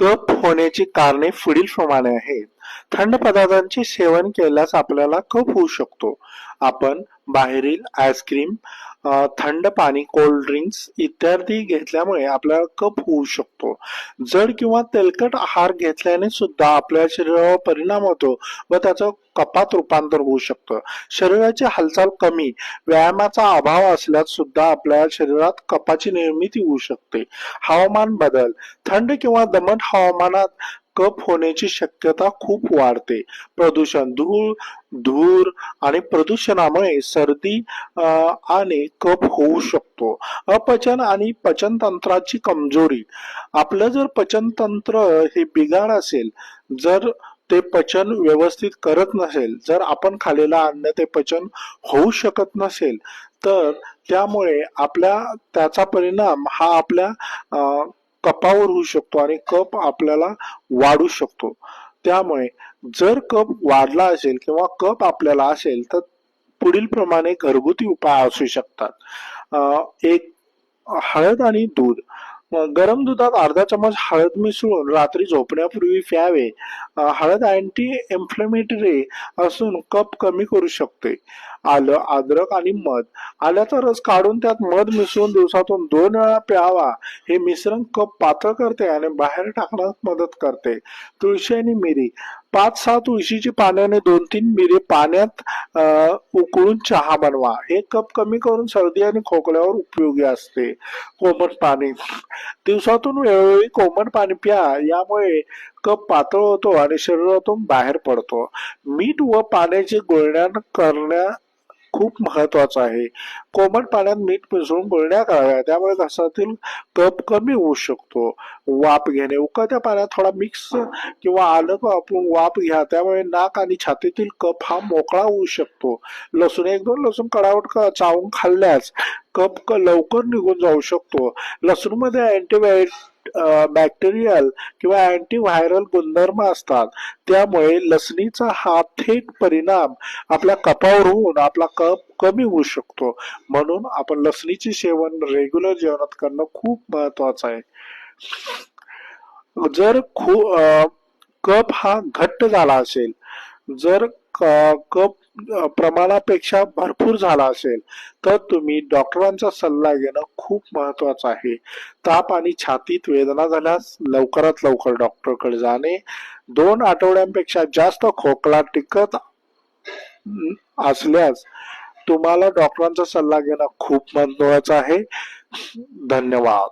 Cup होण्याची कारणे पुढील प्रमाणे आहेत. थंड पदार्थांचे सेवन केल्यास आपल्याला कप होऊ शकतो. आपण बाहेरील आईस्क्रीम थंड पाणी कोल्ड ड्रिंक्स इत्यादी घेतल्यामुळे आपल्याला कफ होऊ शकतो. जड किंवा तेलकट आहार घेतल्याने सुद्धा आपल्या शरीरावर परिणाम होतो व त्याचं कपात रूपांतर होऊ शकतं. शरीराची हालचाल कमी व्यायामाचा अभाव असल्यास सुद्धा आपल्या शरीरात कपाची निर्मिती होऊ शकते. हवामान बदल थंड किंवा दमट हवामानात कफ होण्याची शक्यता खूप वाढते. प्रदूषण धूळ धूर आणि प्रदूषणामुळे सर्दी आणि कफ होऊ शकतो. अपचन आणि पचनतंत्राची कमजोरी. आपलं जर पचनतंत्र हे बिघाड असेल जर ते पचन व्यवस्थित करत नसेल जर आपण खालेला अन्न ते पचन होऊ शकत नसेल तर त्यामुळे आपल्या त्याचा परिणाम हा आपल्या कपावर होऊ शकतो आणि कप आपल्याला वाढू शकतो. त्यामुळे जर कप वाढला असेल किंवा कप आपल्याला असेल तर पुढील प्रमाणे घरगुती उपाय असू शकतात. एक हळद आणि दूध. गरम दुधात अर्धा चमच हळद मिसळून रात्री झोपण्यापूर्वी प्यावे. हळद अँटी इन्फ्लेमेटरी असून कप कमी करू शकते. आलं अद्रक आणि मध. आल्याचा रस काढून त्यात मध मिसळून दिवसातून दोन वेळा प्यावा. हे मिश्रण कप पातळ करते आणि बाहेर टाकण्यास मदत करते. तुळशी आणि मिरी. पाच सात तुळशीची पाण्याने दोन तीन मिरे पाण्यात उकळून चहा बनवा. हे कप कमी करून सर्दी आणि खोकल्यावर उपयोगी असते. कोमट पाणी. दिवसातून वेळोवेळी कोमट पाणी प्या. यामुळे कप पातळ होतो आणि शरीरातून बाहेर पडतो. मीठ व पाण्याची गुळण्या करण्या खूप महत्वाचं आहे. कोमट पाण्यात मीठ मिसळून गुळण्या कराव्या त्यामुळे घसातील कप कमी होऊ शकतो. वाफ घेणे. उकळत्या पाण्यात थोडा मिक्स किंवा आलं वापरून वाफ घ्या. त्यामुळे नाक आणि छातीतील कप हा मोकळा होऊ शकतो. लसूण एक दोन लसूण कडावट क- चावून खाल्ल्यास कप क- लवकर निघून जाऊ शकतो. लसूणमध्ये अँटीबायोटिक बॅक्टेरियल किंवा अँटीव्हायरल गुणधर्म असतात. त्यामुळे लसणीचा हा थेट परिणाम आपल्या कपावर होऊन आपला कप कमी होऊ शकतो. म्हणून आपण लसणीचे सेवन रेग्युलर जेवणात करणं खूप महत्वाचं आहे. जर खू कप हा घट्ट झाला असेल जर क- कप प्रमाणापेक्षा भरपूर झाला असेल तर तुम्ही डॉक्टरांचा सल्ला घेणं खूप महत्वाचं आहे. ताप आणि छातीत वेदना झाल्यास लवकरात लवकर डॉक्टरकडे जाणे. दोन आठवड्यांपेक्षा जास्त खोकला टिकत असल्यास तुम्हाला डॉक्टरांचा सल्ला घेणं खूप महत्वाचं आहे. धन्यवाद.